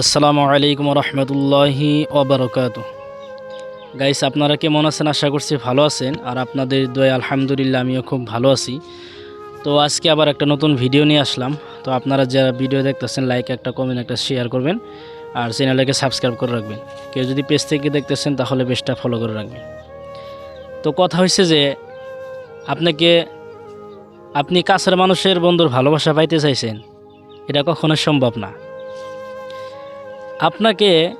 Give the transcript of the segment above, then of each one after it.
আসসালামু আলাইকুম রহমতুল্লাহি ওবরকাত। গাইস আপনারা কেমন আছেন? আশা করছি ভালো আছেন। আর আপনাদের দয় আলহামদুলিল্লাহ আমিও খুব ভালো আছি। তো আজকে আবার একটা নতুন ভিডিও নিয়ে আসলাম। তো আপনারা যারা ভিডিও দেখতেছেন লাইক একটা কমেন্ট একটা শেয়ার করবেন। আর চ্যানেলটাকে সাবস্ক্রাইব করে রাখবেন। কেউ যদি পেজ থেকে দেখতেছেন, তাহলে পেজটা ফলো করে রাখবেন। তো কথা হয়েছে যে, আপনাকে, আপনি কাছের মানুষের বন্ধুর ভালোবাসা পাইতে চাইছেন। এটা কখনো সম্ভব না। আপনাকে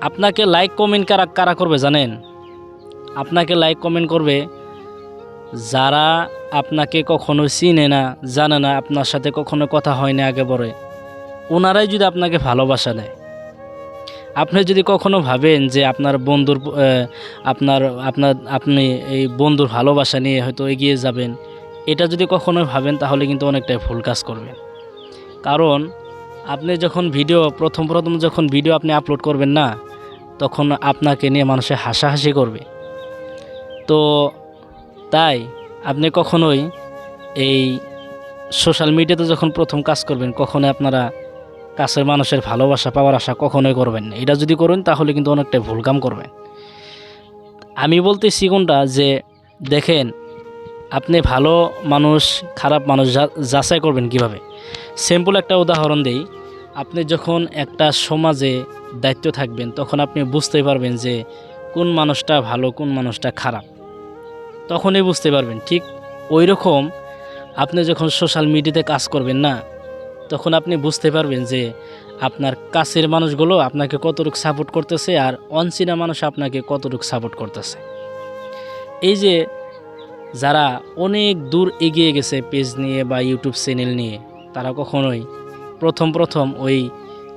আপনাকে লাইক কমেন্ট কারা কারা করবে জানেন? আপনাকে লাইক কমেন্ট করবে যারা আপনাকে কখনো চিনে না, জানে না, আপনার সাথে কখনো কথা হয় না আগে পরে। ওনারাই যদি আপনাকে ভালোবাসা দেয়। আপনি যদি কখনো ভাবেন যে আপনার বন্ধুর আপনার আপনার, আপনি এই বন্ধুর ভালোবাসা নিয়ে হয়তো এগিয়ে যাবেন, এটা যদি কখনো ভাবেন তাহলে কিন্তু অনেকটাই ভুল কাজ করবেন। কারণ আপনি যখন ভিডিও প্রথম প্রথম যখন ভিডিও আপনি আপলোড করবেন না, তখন আপনাকে নিয়ে মানুষে হাসাহাসি করবে। তো তাই আপনি কখনোই এই সোশ্যাল মিডিয়াতে যখন প্রথম কাজ করবেন, কখনোই আপনারা কাছের মানুষের ভালোবাসা পাওয়ার আশা কখনোই করবেন এটা যদি করেন, তাহলে কিন্তু অনেকটাই ভুল কাম করবেন। আমি বলতেছি কোনটা? যে দেখেন, আপনি ভালো মানুষ, খারাপ মানুষ যাচাই করবেন কীভাবে? সিম্পল একটা উদাহরণ দেই। আপনি যখন একটা সমাজে দায়িত্ব থাকবেন, তখন আপনি বুঝতে পারবেন যে কোন মানুষটা ভালো, কোন মানুষটা খারাপ। তখনই বুঝতে পারবেন, ঠিক ওই রকম আপনি যখন সোশ্যাল মিডিয়াতে কাজ করবেন না, তখন আপনি বুঝতে পারবেন যে আপনার কাছের মানুষগুলো আপনাকে কতটুকু সাপোর্ট করতেছে আর অনচিনা মানুষ আপনাকে কতটুকু সাপোর্ট করতেছে। এই যে যারা অনেক দূর এগিয়ে গেছে পেজ নিয়ে বা ইউটিউব চ্যানেল নিয়ে, তারা কখনোই প্রথম প্রথম ওই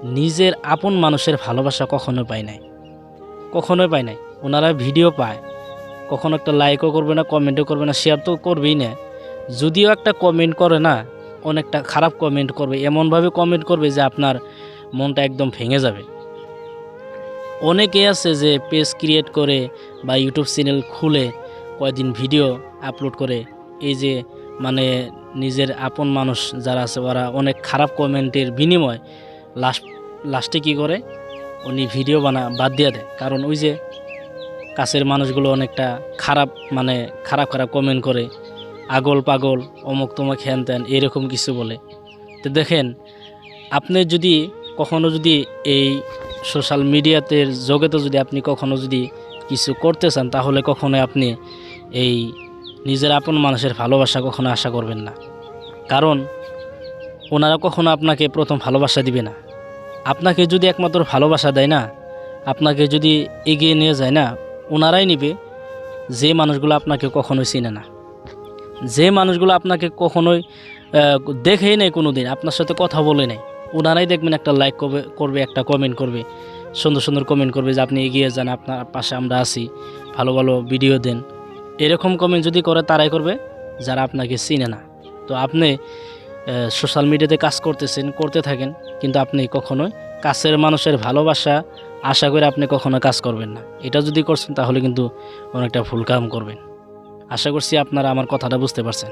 নিজের আপন মানুষের ভালোবাসা কখনো পায় নাই। কখনোই পায় নাই। ওনারা ভিডিও পায়। কখনো একটা লাইকও করবে না কমেন্টও করবে না শেয়ার তো করবেই না। যদিও একটা কমেন্ট করে না, অনেকটা খারাপ কমেন্ট করবে। এমনভাবে কমেন্ট করবে যে আপনার মনটা একদম ভেঙে যাবে। অনেকে আছে যে পেজ ক্রিয়েট করে বা ইউটিউব চ্যানেল খুলে কয়েকদিন ভিডিও আপলোড করে। এই যে মানে নিজের আপন মানুষ যারা আছে, ওরা অনেক খারাপ কমেন্টের বিনিময় লাস্ট লাস্টে কী করে? উনি ভিডিও বানা বাদ দিয়ে দেয়। কারণ ওই যে কাছের মানুষগুলো অনেকটা খারাপ মানে খারাপ খারাপ কমেন্ট করে, আগল পাগল, অমুক তমুক হ্যান ত্যান এরকম কিছু বলে। তো দেখেন, আপনি যদি কখনো যদি এই সোশ্যাল মিডিয়াতে জগতে যদি আপনি কখনো যদি কিছু করতে চান, তাহলে কখনো আপনি এই নিজের আপন মানুষের ভালোবাসা কখনো আশা করবেন না। কারণ, ওনারা কখনো আপনাকে প্রথম ভালোবাসা দিবে না। আপনাকে যদি একমাত্র ভালোবাসা দেয় না, আপনাকে যদি এগিয়ে নিয়ে যায় না, ওনারাই নিবে। যে মানুষগুলো আপনাকে কখনোই চিনে না। যে মানুষগুলো আপনাকে কখনোই দেখেই নেই কোনো দিন আপনার সাথে কথা বলে নেই, ওনারাই দেখবেন একটা লাইক করবে করবে, একটা কমেন্ট করবে। সুন্দর সুন্দর কমেন্ট করবে যে আপনি এগিয়ে যান, আপনার পাশে আমরা আছি, ভালো ভালো ভিডিও দেন। এরকম কমেন্ট যদি করে তারাই করবে, যারা আপনাকে চিনে না। তো আপনি সোশ্যাল মিডিয়াতে কাজ করতেছেন, করতে থাকেন, কিন্তু আপনি কখনোই কাছের মানুষের ভালোবাসা আশা করে আপনি কখনো কাজ করবেন না। এটা যদি করছেন তাহলে কিন্তু অনেকটা ভুল কাম করবেন। আশা করছি আপনারা আমার কথাটা বুঝতে পারছেন।